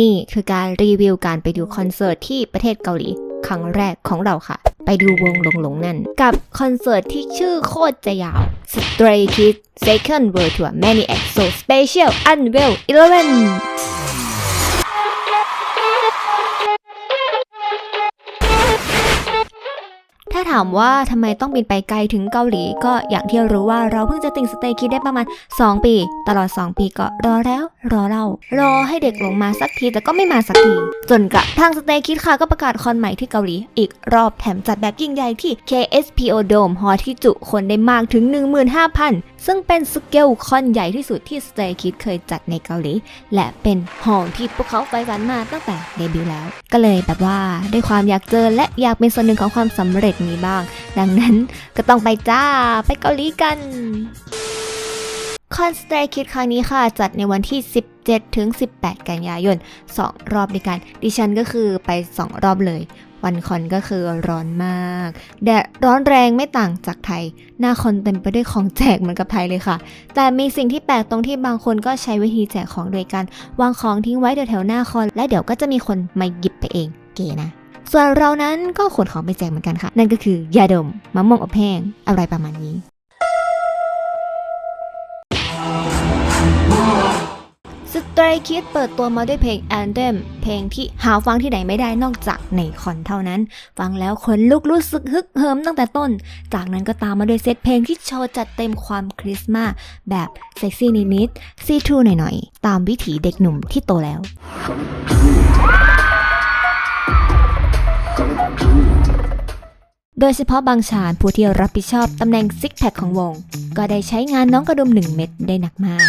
นี่คือการรีวิวการไปดูคอนเสิร์ตที่ประเทศเกาหลี ครั้งแรกของเราค่ะ ไปดูวงหลงๆนั่น กับคอนเสิร์ตที่ชื่อโคตรจะยาว Stray Kids Second World Tour Maniac So Special Unveil 11 ถ้าถามว่าทำไมต้องบินไปไกลถึงเกาหลี ก็อย่างที่รู้ว่าเราเพิ่งจะติ่งสเตย์คิดได้ประมาณ 2 ปี ตลอด 2 ปีก็รอแล้วรอเล่ารอให้เด็กลงมาสักทีแต่ก็ไม่มาสักที จนกระทั่งสเตย์คิดค่ะก็ประกาศคอนใหม่ที่เกาหลี อีกรอบแถมจัดแบบยิ่งใหญ่ที่ KSPO Dome หอที่จุคนได้มากถึง 15,000 ซึ่งเป็นสเกลคอนใหญ่ที่สุดที่ Stray Kids เคยจัดในเกาหลี และเป็นหอที่พวกเขาไฟฝันมาตั้งแต่เดบิวต์แล้ว ก็เลยแบบว่าได้ความอยากเจอและอยากเป็นส่วนหนึ่งของความสำเร็จนี้บ้าง ดังนั้นก็ต้องไปจ้าไปเกาหลีกันคอนสเตย์คิดครั้งนี้ค่ะ จัดในวันที่ 17 ถึง 18 กันยายน 2 รอบด้วยกัน ดิฉันก็คือไป 2 รอบเลย วันคอนก็คือร้อนมาก แดดร้อนแรงไม่ต่างจากไทย หน้าคอนเต็มไปด้วยของแจกเหมือนกับไทยเลยค่ะ แต่มีสิ่งที่แปลกตรงที่บางคนก็ใช้วิธีแจกของโดยการวางของทิ้งไว้แถวๆหน้าคอน และเดี๋ยวก็จะมีคนมาหยิบไปเอง เก๋นะ ส่วนเรานั้นก็ขนของไปแจกเหมือนกันค่ะ นั่นก็คือยาดมมะม่วงอบแห้งอะไรประมาณนี้ สตร y k คิดเปิดตัวมาด้วยเพลง Anthem เพลงที่หาฟังที่ไหนไม่ได้นอกจากในคอนเท่านั้น ฟังแล้วคนลุกรู้สึกฮึกเหิมตั้งแต่ต้น จากนั้นก็ตามมาด้วยเซตเพลงที่โชว์จัดเต็มความคริสต์มาสแบบเซ็กซี่นิดๆซีทูหน่อยๆ ตามวิถีเด็กหนุ่มที่โตแล้ว โดยเฉพาะบางชาญผู้ที่รับผิดชอบตำแหน่งซิกแพคของวง ก็ได้ใช้งานน้องกระดุมหนึ่งเม็ดได้หนักมาก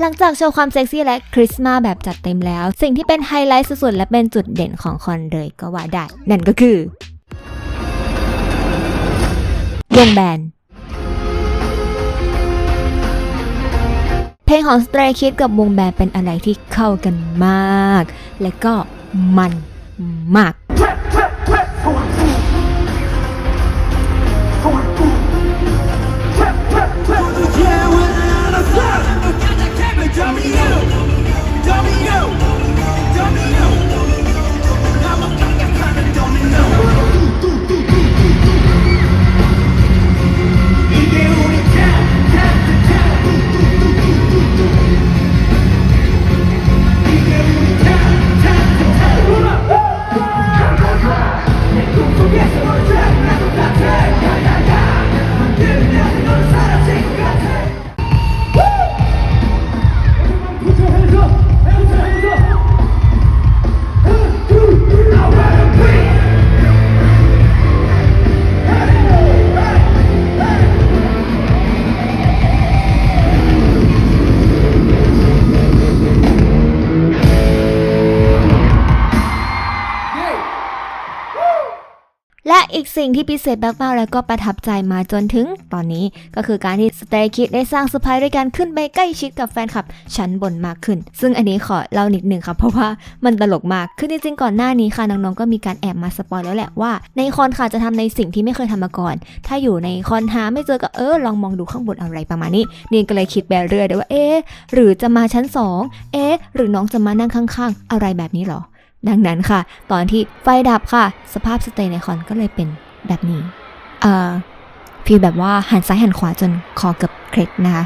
หลังจากโชว์ความเซ็กซี่และคริสต์มาสแบบจัดเต็มแล้ว สิ่งที่เป็นไฮไลท์สุดๆ และเป็นจุดเด่นของคอนเลยก็ว่าได้ นั่นก็คือวงแบน เพลงของ Stray Kids กับวงแบนเป็นอะไรที่เข้ากันมาก และก็มันมาก และอีกสิ่งที่พิเศษมากๆ แล้วก็ประทับใจมาจนถึงตอนนี้ ก็คือการที่ Stray Kids ได้สร้างเซอร์ไพรส์ด้วยการขึ้นไปใกล้ชิดกับแฟนคลับชั้นบนมากขึ้น ซึ่งอันนี้ขอเล่านิดนึงค่ะเพราะว่ามันตลกมากคือจริงๆก่อนหน้านี้ค่ะน้องๆก็มีการแอบมาสปอยแล้วแหละว่า ในคอนค่ะจะทำในสิ่งที่ไม่เคยทำมาก่อน ถ้าอยู่ในคอนหาไม่เจอก็เออลองมองดูข้างบนอะไรประมาณนี้นี่ก็เลยคิดแบบเรื่อยๆว่าเอ๊หรือจะมาชั้นสองเอ๊หรือน้องจะมานั่งข้าง ๆ อะไรแบบนี้หรอ ดังนั้นค่ะ ตอนที่ไฟดับค่ะ สภาพสเตย์ในคอนก็เลยเป็นแบบนี้เอ่อฟีลแบบว่าหันซ้ายหันขวาจนคอเกือบเคล็ดนะคะ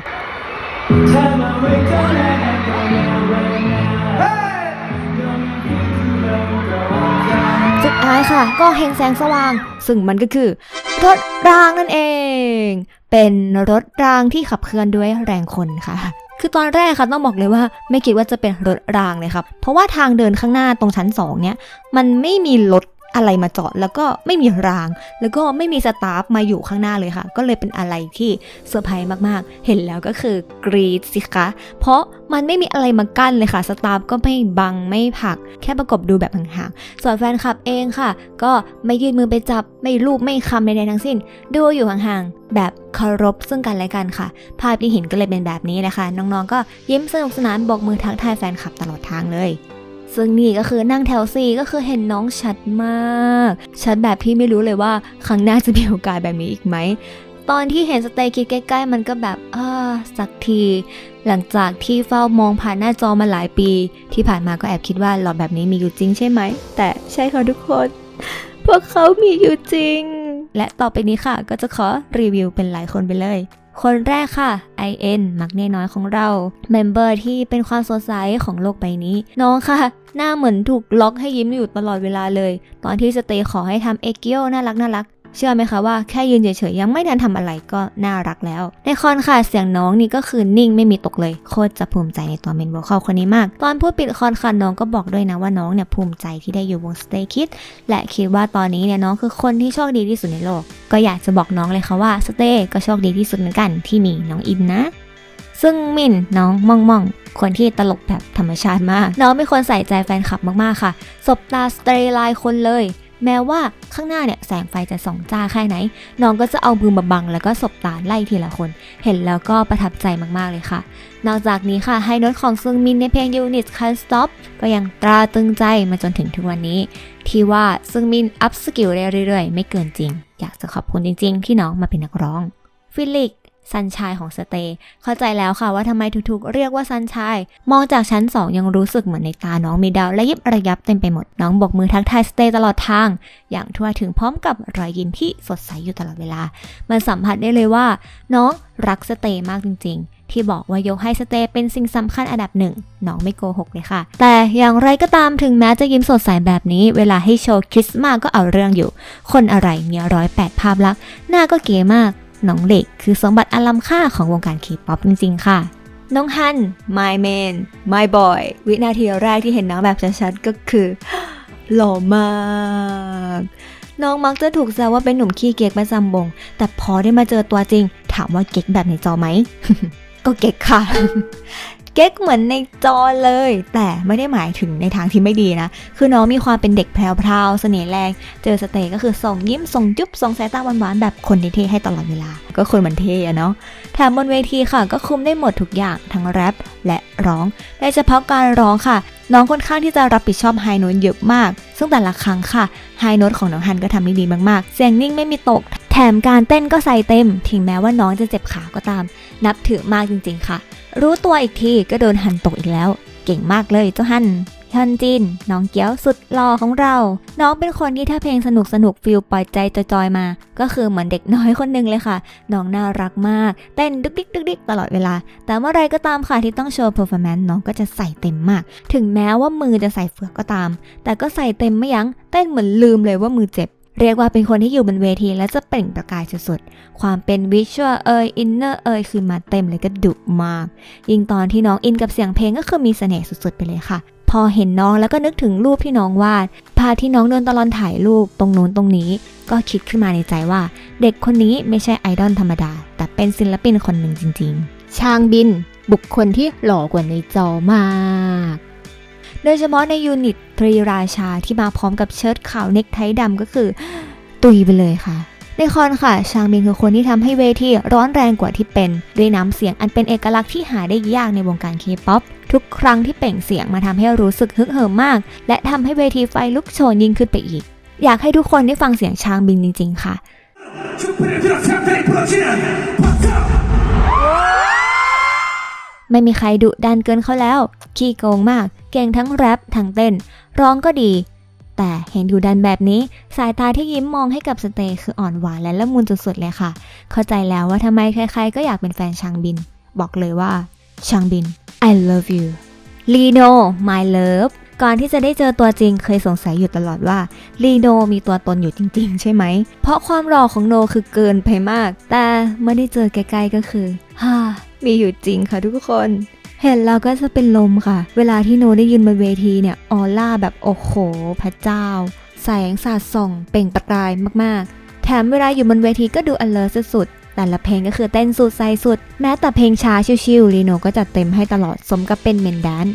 สุดท้ายค่ะ ก็เห็นแสงสว่าง ซึ่งมันก็คือ รถรางนั่นเอง เป็นรถรางที่ขับเคลื่อนด้วยแรงคนค่ะ คือตอนแรกค่ะต้องบอกเลยว่า ไม่คิดว่าจะเป็นรถรางเลยครับ เพราะว่าทางเดินข้างหน้าตรงชั้นสองเนี้ยมันไม่มีรถ อะไรมาจอดแล้วก็ไม่มีราง แล้วก็ไม่มีสตาฟมาอยู่ข้างหน้าเลยค่ะ ก็เลยเป็นอะไรที่เซอร์ไพรส์มากๆ เห็นแล้วก็คือกรีดสิคะ เพราะมันไม่มีอะไรมากั้นเลยค่ะ สตาฟก็ไม่บังไม่ผลัก แค่ประกบดูแบบห่างๆ ส่วนแฟนคลับเองค่ะ ก็ไม่ยื่นมือไปจับ ไม่ลูบไม่คำใดๆทั้งสิ้น ดูอยู่ห่างๆ แบบเคารพซึ่งกันและกันค่ะ ภาพที่เห็นก็เลยเป็นแบบนี้แหละคะ น้องๆ ก็ยิ้มสนุกสนานบอกมือทักทายแฟนคลับตลอดทางเลย ซึ่งนี่ก็คือนั่งแถวสี่ก็คือเห็นน้องชัดมาก ชัดแบบที่ไม่รู้เลยว่าครั้งหน้าจะมีโอกาสแบบนี้อีกไหมตอนที่เห็นสเตย์คิดใกล้ ๆ มันก็แบบอ่าสักที หลังจากที่เฝ้ามองผ่านหน้าจอมาหลายปี ที่ผ่านมาก็แอบคิดว่าหลอดแบบนี้มีอยู่จริงใช่ไหม แต่ใช่ค่ะทุกคน พวกเขามีอยู่จริง และต่อไปนี้ค่ะก็จะขอรีวิวเป็นหลายคนไปเลย คนแรกค่ะ IN มักเน่น้อยของเรา เมมเบอร์ที่เป็นความสดใสของโลกใบนี้ น้องค่ะ หน้าเหมือนถูกล็อกให้ยิ้มอยู่ตลอดเวลาเลย ตอนที่สเตย์ขอให้ทำเอเกียวน่ารักน่ารักเชื่อไหมคะว่าแค่ยืนเฉยๆยังไม่ทันทำอะไรก็น่ารักแล้ว ในคอนค่ะเสียงน้องนี่ก็คือนิ่งไม่มีตกเลย โคตรจะภูมิใจในตัวเมนโวคอลคนนี้มาก ตอนพูดปิดคอนค่ะน้องก็บอกด้วยนะว่าน้องเนี่ยภูมิใจที่ได้อยู่วง Stay Kids และคิดว่าตอนนี้เนี่ยน้องคือคนที่โชคดีที่สุดในโลก ก็อยากจะบอกน้องเลยค่ะว่าสเตย์ก็โชคดีที่สุดเหมือนกันที่มีน้องอินนะ ซึ่งมินน้องม่องม่องคนที่ตลกแบบธรรมชาติมาก น้องเป็นคนใส่ใจแฟนคลับมากๆค่ะ สบตาสเตย์ไลน์คนเลย แม้ว่าข้างหน้าเนี่ยแสงไฟจะส่องจ้าแค่ไหน น้องก็จะเอามือมาบัง แล้วก็สบตาไล่ทีละคน เห็นแล้วก็ประทับใจมากๆเลยค่ะ นอกจากนี้ค่ะไฮโน้ตของซึงมินในเพลง Unit Can't Stop ก็ยังตราตรึงใจมาจนถึงทุกวันนี้ ที่ว่าซึงมินอัพสกิลเรื่อยๆ ไม่เกินจริง อยากจะขอบคุณจริง ๆ ที่น้องมาเป็นนักร้องฟิลิก ซันชายของสเตย์เข้าใจแล้วค่ะว่าทำไมทุกๆ เรียกว่าซันชายมองจากชั้น 2 ยังรู้สึกเหมือนในตาน้องมีดาวและยิบระยับเต็มไปหมด น้องบกมือทักทายสเตย์ตลอดทาง อย่างทั่วถึงพร้อมกับรอยยิ้มที่สดใสอยู่ตลอดเวลา มันสัมผัสได้เลยว่า น้องรักสเตย์มากจริง ๆ ที่บอกว่ายกให้สเตย์เป็นสิ่งสำคัญอันดับหนึ่งน้องไม่โกหกเลยค่ะ แต่อย่างไรก็ตามถึงแม้จะยิ้มสดใสแบบนี้ เวลาให้โชว์คริสต์มาสก็เอาเรื่องอยู่ คนอะไรมีร้อยแปดภาพลักษณ์หน้าก็เก๋มาก น้องเหล็ก คือสมบัติอันล้ำค่าของวงการเคป๊อปจริงๆ ค่ะ น้องฮัน my man my boy วินาทีแรกที่เห็นน้องแบบชัดๆ ก็คือ หล่อมาก น้องมักจะถูกแซวว่าเป็นหนุ่มขี้เก๊กประจำวง แต่พอได้มาเจอตัวจริง ถามว่าเก๊กแบบในจอไหมก็เก๊กค่ะ เก๊กเหมือนในจอเลย แต่ไม่ได้หมายถึงในทางที่ไม่ดีนะ คือน้องมีความเป็นเด็กแพรวๆเสน่ห์แรง เจอสเตย์ก็คือส่งยิ้มส่งจุ๊บส่งสายตาหวานๆแบบคนเท่ให้ตลอดเวลา ก็คนมันเท่อะเนาะแถมบนเวทีค่ะ ก็คุมได้หมดทุกอย่างทั้งแรปและร้องโดยเฉพาะการร้องค่ะ น้องค่อนข้างที่จะรับผิดชอบไฮโน้ตเยอะมาก ซึ่งแต่ละครั้งค่ะไฮโน้ตของน้องฮันก็ทำได้ดีมากๆ เสียงนิ่งไม่มีตก แถมการเต้นก็ใส่เต็ม ถึงแม้ว่าน้องจะเจ็บขาก็ตาม นับถือมากจริงๆค่ะ รู้ตัวอีกทีก็โดนหันตกอีกแล้ว เก่งมากเลยเจ้าฮันฮันจิน น้องเกี้ยวสุดหล่อของเรา น้องเป็นคนที่ถ้าเพลงสนุกสนุกฟิลปล่อยใจจอยๆมา ก็คือเหมือนเด็กน้อยคนหนึ่งเลยค่ะ น้องน่ารักมาก เต้นดึกดิกดึกดิกตลอดเวลา แต่เมื่อไรก็ตามค่ะที่ต้องโชว์เพอร์ฟอร์แมนซ์น้องก็จะใส่เต็มมาก ถึงแม้ว่ามือจะใส่เฟือกก็ตาม แต่ก็ใส่เต็มไม่ยัง้ง เต้นเหมือนลืมเลยว่ามือเจ็บ เรียกว่าเป็นคนที่อยู่บนเวทีและจะเปล่งประกายสุดๆ ความเป็นวิชวลเอยอินเนอร์เอยคือมาเต็มเลยก็ดุมาก ยิ่งตอนที่น้องอินกับเสียงเพลงก็คือมีเสน่ห์สุดๆ ไปเลยค่ะ พอเห็นน้องแล้วก็นึกถึงรูปที่น้องวาด พาที่น้องเดินตลอนถ่ายรูปตรงนู้นตรงนี้ ก็คิดขึ้นมาในใจว่า เด็กคนนี้ไม่ใช่ไอดอลธรรมดา แต่เป็นศิลปินคนหนึ่งจริง ๆ ชางบิน บุคคลที่หล่อกว่าในจอมาก โดยเฉพาะในยูนิตตรีราชาที่มาพร้อมกับเชิ้ตขาวเน็กไทดำก็คือตุยไปเลยค่ะ ในคอนค่ะ ชางบินคือคนที่ทำให้เวทีร้อนแรงกว่าที่เป็น ด้วยน้ำเสียงอันเป็นเอกลักษณ์ที่หาได้ยากในวงการเคป๊อปทุกครั้งที่เปล่งเสียงมาทำให้รู้สึกฮึกเหิมมาก และทำให้เวทีไฟลุกโชนยิ่งขึ้นไปอีก อยากให้ทุกคนได้ฟังเสียงชางบินจริง ๆ ค่ะ ไม่มีใครดุดันเกินเขาแล้ว ขี้โกงมาก เก่งทั้งแรปทั้งเต้น ร้องก็ดี แต่เห็นดุดันแบบนี้ สายตาที่ยิ้มมองให้กับสเตย์คืออ่อนหวานและละมุนสุดๆเลยค่ะ เข้าใจแล้วว่าทำไมใครๆก็อยากเป็นแฟนชางบิน บอกเลยว่าชางบิน I love you ลีโน my love ก่อนที่จะได้เจอตัวจริงเคยสงสัยอยู่ตลอดว่าลีโนมีตัวตนอยู่จริง ๆ ใช่ไหม เพราะความหล่อของโนคือเกินไปมาก แต่เมื่อได้เจอใกล้ๆก็คือ ฮ่า มีอยู่จริงค่ะทุกคน เห็นแล้วก็จะเป็นลมค่ะ เวลาที่โนได้ยืนบนเวทีเนี่ยออร่าแบบโอ้โห พระเจ้า แสงสาดส่อง เปล่งประกายมากๆ แถมเวลาอยู่บนเวทีก็ดูอ l e r t สุดๆแต่ละเพลงก็คือเต้นสุดใส่สุด แม้แต่เพลงช้าชิวๆลีโนก็จัดเต็มให้ตลอดสมกับเป็นเมนแดน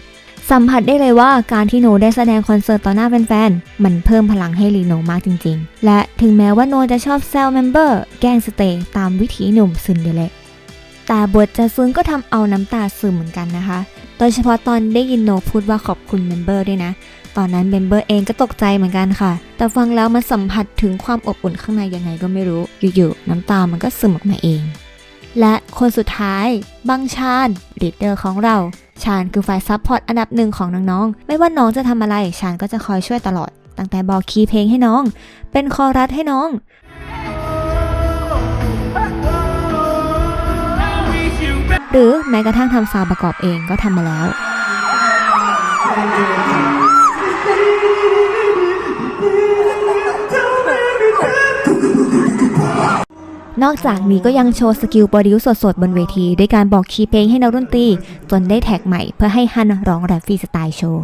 สัมผัสได้เลยว่าการที่โนได้แสดงคอนเสิร์ตต่อหน้าแฟนๆ มันเพิ่มพลังให้ลีโนมากจริงๆ และถึงแม้ว่าโนจะชอบแซลเมมเบอร์แกล้งสเตย์ตามวิถีหนุ่มซึนเดเละ แต่บทจะซึนก็ทำเอาน้ำตาซึมเหมือนกันนะคะ โดยเฉพาะตอนได้ยินโนพูดว่าขอบคุณเมมเบอร์ด้วยนะ ตอนนั้นเบมเบอร์เองก็ตกใจเหมือนกันค่ะ แต่ฟังแล้วมันสัมผัสถึงความอบอุ่นข้างในยังไงก็ไม่รู้ อยู่ๆน้ำตามันก็ซึมออกมาเอง และคนสุดท้ายบังชานลีดเดอร์ของเรา ชานคือฝ่ายซัพพอร์ตอันดับหนึ่งของน้องๆ ไม่ว่าน้องจะทำอะไร ชานก็จะคอยช่วยตลอด ตั้งแต่บอกคีย์เพลงให้น้อง เป็นคอรัสให้น้อง หรือแม้กระทั่งทำซาวประกอบเองก็ทำมาแล้ว นอกจากนี้ก็ยังโชว์สกิลโปรดิวสดๆ บนเวที ด้วยการบอกคีย์เพลงให้นักดนตรี จนได้แท็กใหม่เพื่อให้ฮันร้องแรปฟรีสไตล์โชว์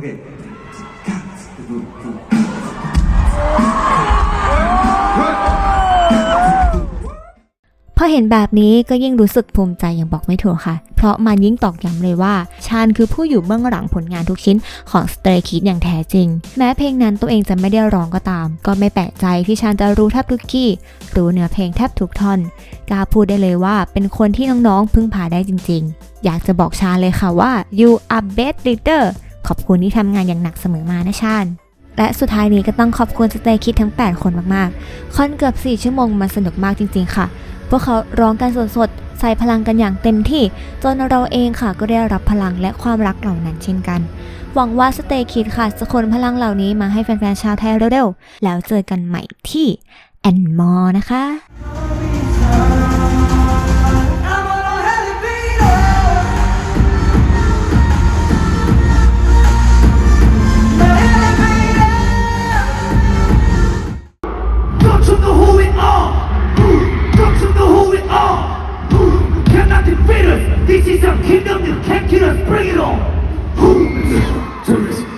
เห็นแบบนี้ก็ยิ่งรู้สึกภูมิใจอย่างบอกไม่ถูกค่ะ เพราะมันยิ่งตอกย้ำเลยว่าชานคือผู้อยู่เบื้องหลังผลงานทุกชิ้นของ Stray Kids อย่างแท้จริง แม้เพลงนั้นตัวเองจะไม่ได้ร้องก็ตาม ก็ไม่แปลกใจที่ชานจะรู้แทบทุกคีย์รู้เนื้อเพลงแทบทุกท่อนกล้าพูดได้เลยว่าเป็นคนที่น้องๆพึ่งพาได้จริง ๆ อยากจะบอกชาญเลยค่ะว่า you are best leader ขอบคุณที่ทำงานอย่างหนักเสมอมานะชาญและสุดท้ายนี้ก็ต้องขอบคุณสเตย์คิดทั้ง 8 คนมาก ๆคอนเกือบ 4 ชั่วโมงมันสนุกมากจริง ๆ ค่ะ พวกเขาร้องกันสดๆ ใส่พลังกันอย่างเต็มที่ จนเราเองค่ะก็ได้รับพลังและความรักเหล่านั้นเช่นกัน หวังว่าสเตย์คิดค่ะจะขนพลังเหล่านี้มาให้แฟนๆชาวไทยเร็วๆ แล้วเจอกันใหม่ที่แอนมอนะคะ Oh! You know who we are? You cannot defeat us. This is our kingdom. You can't kill us. Bring it on. Listen.